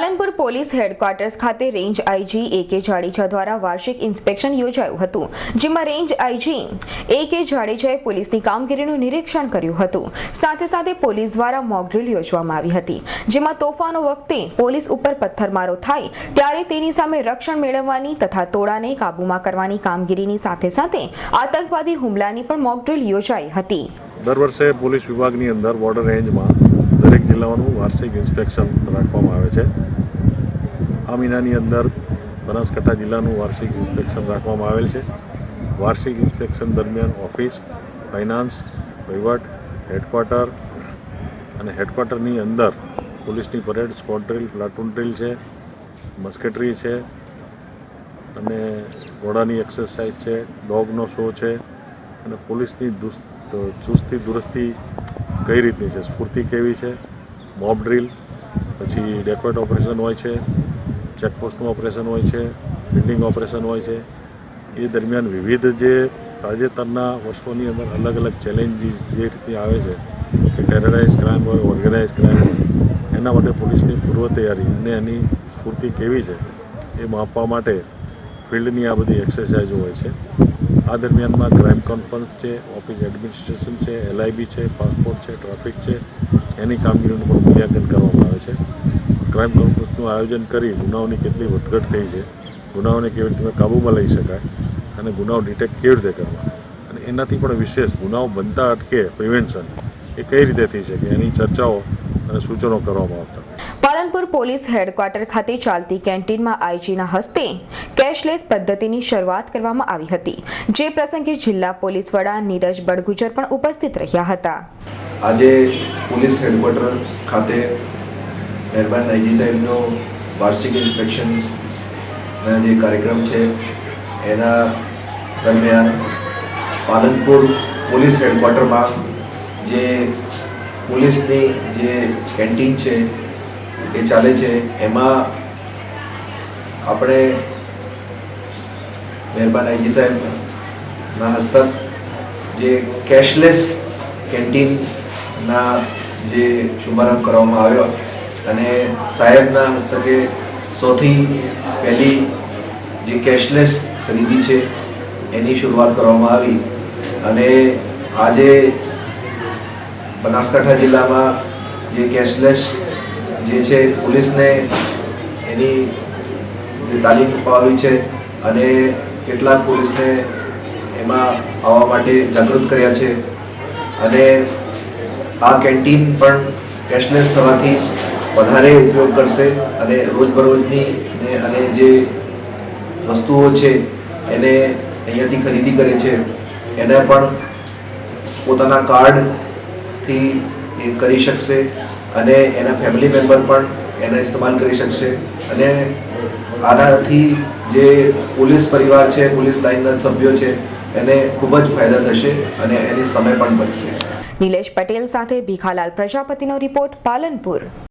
Palanpur police headquarters ખાતે range IG A K Jadeja દ્વારા વાર્ષિક ઇન્સ્પેક્શન યોજાયું હતું, જેમાં રેન્જ આઈજી એ કે જાડેજાએ પોલીસની કામગીરીનું નિરીક્ષણ કર્યું હતું. સાથે સાથે પોલીસ દ્વારા મોકડ્રીલ યોજવામાં આવી હતી, જેમાં તોફાનો વખતે પોલીસ ઉપર પથ્થરમારો થાય, ત્યારે તેની સામે રક્ષણ મેળવવાની તથા તોડાને કાબૂમાં કરવાની કામગીરીની સાથે સાથે આતંકવાદી હુમલાની પણ મોકડ્રીલ યોજાઈ હતી. દર વર્ષે પોલીસ વિભાગની અંદર બોર્ડર રેન્જમાં દરેક જિલ્લાઓનું વાર્ષિક ઇન્સ્પેક્શન રાખવામાં આવે છે. આ મહિનાની અંદર બનાસકાંઠા જિલ્લાનું વાર્ષિક ઇન્સ્પેક્શન રાખવામાં આવેલ છે. વાર્ષિક ઇન્સ્પેક્શન દરમિયાન ઓફિસ, ફાઇનાન્સ, વહીવટ, હેડક્વાર્ટર અને હેડક્વાર્ટરની અંદર પોલીસની parade squad drill, platoon drill છે, મસ્કેટરી છે અને ઘોડાની એક્સરસાઇઝ છે, ડોગનો શો છે અને પોલીસની દુસ્ત, ચુસ્તી દુરસ્તી કઈ રીતની છે? સ્ફૂર્તિ કેવી છે? મોબ ડ્રીલ પછી ડેકોરેટ ઓપરેશન હોય છે ચેકપોસ્ટનું ઓપરેશન હોય છે બિલ્ડિંગ ઓપરેશન હોય છે. એ દરમિયાન વિવિધ જે તાજેતરના વર્ષોની અંદર અલગ અલગ ચેલેન્જીસ જે રીતની આવે છે, કે ટેરરાઇઝ ક્રાઇમ હોય ઓર્ગેનાઇઝ ક્રાઇમ હોય, એના માટે પોલીસની પૂર્વ તૈયારી અને એની સ્ફૂર્તિ કેવી છે એ માપવા માટે ફિલ્ડની આ બધી એક્સરસાઇઝો હોય છે. આ દરમિયાનમાં ક્રાઇમ કોન્ફરન્સ છે, ઓફિસ એડમિનિસ્ટ્રેશન છે એલઆઈબી છે, પાસપોર્ટ છે, ટ્રાફિક છે, એની કામગીરીનું પણ મૂલ્યાંકન કરવામાં આવે છે. ક્રાઇમ કોન્ફરન્સનું આયોજન કરી ગુનાઓની કેટલી વધઘટ થઈ છે, ગુનાઓને કેવી રીતે કાબૂમાં લઈ શકાય અને ગુનાઓ ડિટેક્ટ કેવી રીતે કરવા? અને એનાથી પણ વિશેષ ગુનાઓ બનતા અટકે, પ્રિવેન્શન, એ કઈ રીતે થઈ શકે, એની ચર્ચાઓ અને સૂચનો કરવામાં આવતા પાલનપુર પોલીસ હેડક્વાર્ટર ખાતે ચાલતી કેન્ટીનમાં આઈજીના હસ્તે કેશલેસ પદ્ધતિની શરૂઆત કરવામાં આવી હતી. જે પ્રસંગે જિલ્લા પોલીસ વડા નીરજ બડગુજર પણ ઉપસ્થિત રહ્યા હતા. આજે પોલીસ હેડક્વાર્ટર ખાતે મહેરબાન આઈજી સાહેબનો વાર્ષિક ઇન્સ્પેક્શન જે કાર્યક્રમ છે, એના દરમિયાન પાલનપુર પોલીસ હેડક્વાર્ટરમાં જે પોલીસની જે કેન્ટીન છે એ ચાલે છે. એમાં આપણે મહેરબાન આઈજી સાહેબના હસ્તક જે કેશલેસ કેન્ટીનના જે શુભારંભ કરવામાં આવ્યો અને સાહેબના હસ્તકે સૌથી પહેલી જે કેશલેસ ખરીદી છે એની શરૂઆત કરવામાં આવી અને આજે બનાસકાંઠા જિલ્લામાં જે કેશલેસ જે છે પોલીસને એની જે તાલીમ અપાવી છે અને કેટલાક પોલીસને એમાં આવવા માટે જાગૃત કર્યા છે. અને આ કેન્ટીન પણ કેશલેસ થવાથી વધારે ઉપયોગ કરશે અને રોજબરોજની અને જે વસ્તુઓ છે એને અહીંયાથી ખરીદી કરે છે. એને પણ પોતાના કાર્ડથી એ કરી શકશે. અને એના ફેમિલી મેમ્બર પણ એનો ઇસ્તેમાલ કરી શકશે. અને આનાથી જે પોલીસ પરિવાર છે, પોલીસ લાઇનના સભ્યો છે, એને ખૂબ જ ફાયદા થશે અને એની સમય પણ બચશે. નિલેશ પટેલ સાથે ભીખાલાલ પ્રજાપતિનો રિપોર્ટ પાલનપુર.